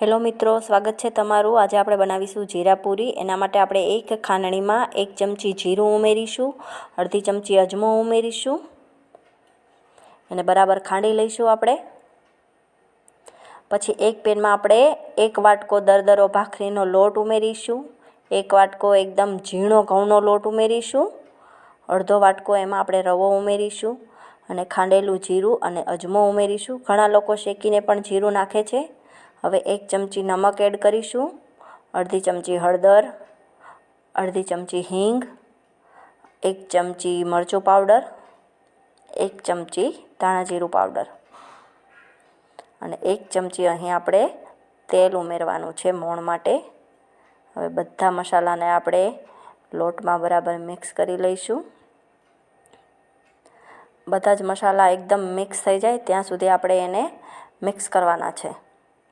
Hello મિત્રો, સ્વાગત છે તમારું. આજે આપણે બનાવીશું જીરા પૂરી. એના માટે આપણે એક ખાંડણીમાં એક ચમચી જીરું ઉમેરીશું, અડધી ચમચી અજમો ઉમેરીશું અને બરાબર ખાંડી લઈશું આપણે. પછી એક પેનમાં આપણે એક વાટકો દરદરો ભાખરીનો લોટ ઉમેરીશું, એક વાટકો એકદમ ઝીણો ઘઉંનો લોટ ઉમેરીશું, અડધો વાટકો એમાં આપણે રવો ઉમેરીશું અને ખાંડેલું જીરું અને અજમો ઉમેરીશું. ઘણા લોકો શેકીને પણ જીરું નાખે છે. હવે એક ચમચી નમક એડ કરીશું, અડધી ચમચી હળદર, અડધી ચમચી હિંગ, એક ચમચી મરચું પાવડર, એક ચમચી ધાણા જીરું પાવડર. અને એક ચમચી અહીં આપણે તેલ ઉમેરવાનું છે મોણ માટે. હવે બધા મસાલાને આપણે લોટમાં બરાબર મિક્સ કરી લઈશું. બધા જ મસાલા એકદમ મિક્સ થઈ જાય, ત્યાં સુધી આપણે એને મિક્સ કરવાના છે.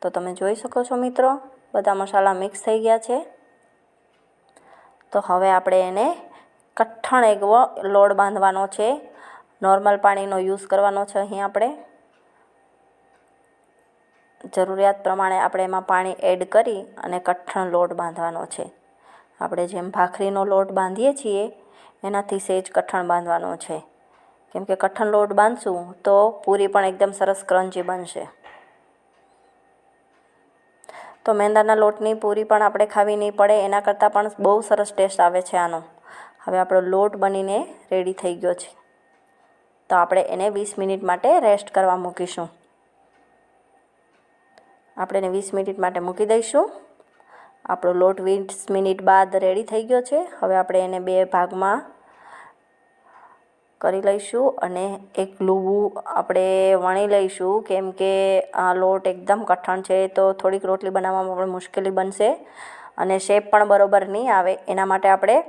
તો તમે જોઈ શકો છો મિત્રો, બધા મસાલા મિક્સ થઈ ગયા છે. તો હવે આપણે એને કઠણ એવો લોડ બાંધવાનો છે. નોર્મલ પાણીનો યુઝ કરવાનો છે અહીં આપણે. જરૂરિયાત પ્રમાણે આપણે એમાં પાણી એડ કરી અને કઠણ લોટ બાંધવાનો છે. આપણે જેમ ભાખરીનો લોટ બાંધીએ છીએ, એનાથી સહેજ કઠણ બાંધવાનો છે. કેમ કે કઠણ લોટ બાંધશું તો પૂરી પણ એકદમ સરસ ક્રન્ચી બનશે. તો મેંદાના લોટની પૂરી પણ આપણે ખાવી નહીં પડે, એના કરતાં પણ બહુ સરસ ટેસ્ટ આવે છે આનો. હવે આપણો લોટ બનીને રેડી થઈ ગયો છે. તો આપણે એને વીસ મિનિટ માટે રેસ્ટ કરવા મૂકીશું. આપણે એને વીસ મિનિટ માટે મૂકી દઈશું. આપણો લોટ વીસ મિનિટ બાદ રેડી થઈ ગયો છે. હવે આપણે એને બે ભાગમાં કરી લઈશું અને એક લૂવું આપણે વણી લઈશું. કેમ કે આ લોટ એકદમ કઠણ છે, તો થોડીક રોટલી બનાવવામાં પણ મુશ્કેલી બનશે. અને શેપ પણ બરોબર નહીં આવે, એના માટે આપણે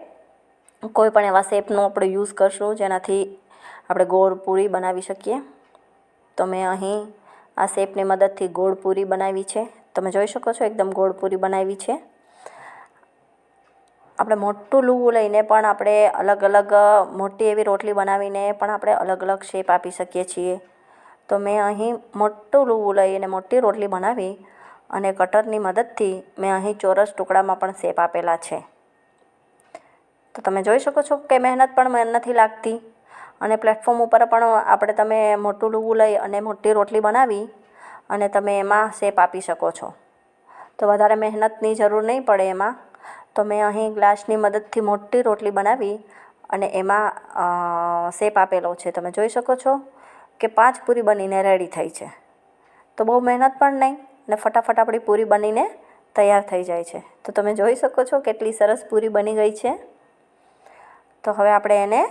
કોઈ પણ એવા શેપનો આપણે યુઝ કરશું, જેનાથી આપણે ગોળ પૂરી બનાવી શકીએ. તો મેં અહીં આ શેપની મદદથી ગોળ પૂરી બનાવી છે. તમે જોઈ શકો છો, એકદમ ગોળ પૂરી બનાવી છે. આપણે મોટું લૂવું લઈને પણ આપણે અલગ અલગ મોટી એવી રોટલી બનાવીને પણ આપણે અલગ અલગ શેપ આપી શકીએ છીએ. તો મેં અહીં મોટું લૂવું લઈને મોટી રોટલી બનાવી અને કટરની મદદથી મેં અહીં ચોરસ ટુકડામાં પણ શેપ આપેલા છે. તો તમે જોઈ શકો છો કે મહેનત પણ નથી લાગતી અને પ્લેટફોર્મ ઉપર પણ આપણે તમે મોટું લૂવું લઈ અને મોટી રોટલી બનાવી અને તમે એમાં શેપ આપી શકો છો. તો વધારે મહેનતની જરૂર નહીં પડે એમાં. તો મેં અહીં ગ્લાસની મદદથી મોટી રોટલી બનાવી અને એમાં શેપ આપેલો છે. તમે જોઈ શકો છો કે પાંચ પૂરી બનીને રેડી થઈ છે. તો બહુ મહેનત પણ નહીં અને ફટાફટ આપણી પૂરી બનીને તૈયાર થઈ જાય છે. તો તમે જોઈ શકો છો કેટલી સરસ પૂરી બની ગઈ છે. તો હવે આપણે એને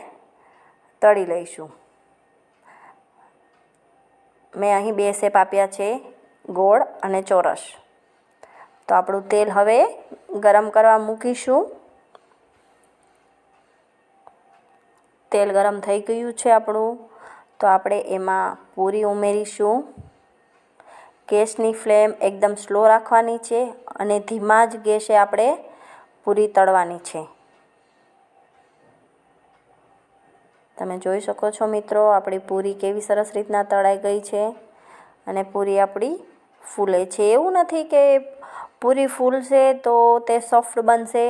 તળી લઈશું. મેં અહીં બે શેપ આપ્યા છે, ગોળ અને ચોરસ. તો આપણું તેલ હવે ગરમ કરવા મૂકીશું. તેલ ગરમ થઈ ગયું છે આપણું. તો આપણે એમાં પૂરી ઉમેરીશું. ગેસની ફ્લેમ એકદમ સ્લો રાખવાની છે અને ધીમા જ ગેસે આપણે પૂરી તળવાની છે. તમે જોઈ શકો છો મિત્રો, આપણી પૂરી કેવી સરસ રીતના તળાઈ ગઈ છે અને પૂરી આપણી ફૂલે છે. એવું નથી કે પૂરી ફૂલશે તો તે સોફ્ટ બનશે.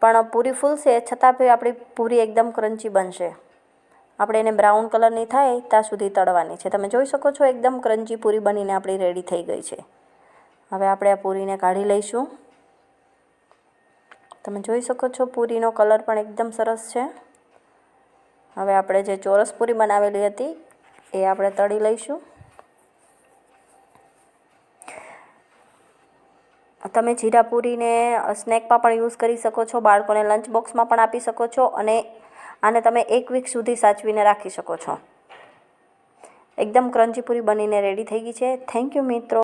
પણ પૂરી ફૂલશે છતાં બી આપણી પૂરી એકદમ ક્રન્ચી બનશે. આપણે એને બ્રાઉન કલરની થાય ત્યાં સુધી તળવાની છે. તમે જોઈ શકો છો એકદમ ક્રન્ચી પૂરી બનીને આપણી રેડી થઈ ગઈ છે. હવે આપણે આ પૂરીને કાઢી લઈશું. તમે જોઈ શકો છો પૂરીનો કલર પણ એકદમ સરસ છે. હવે આપણે જે ચોરસ પૂરી બનાવેલી હતી એ આપણે તળી લઈશું. તમે જીરા પૂરીને સ્નેકમાં પણ યુઝ કરી શકો છો, બાળકોને લંચ બોક્સમાં પણ આપી શકો છો અને આને તમે એક વીક સુધી સાચવીને રાખી શકો છો. એકદમ ક્રન્ચી પૂરી બનીને રેડી થઈ ગઈ છે. થેન્ક યુ મિત્રો.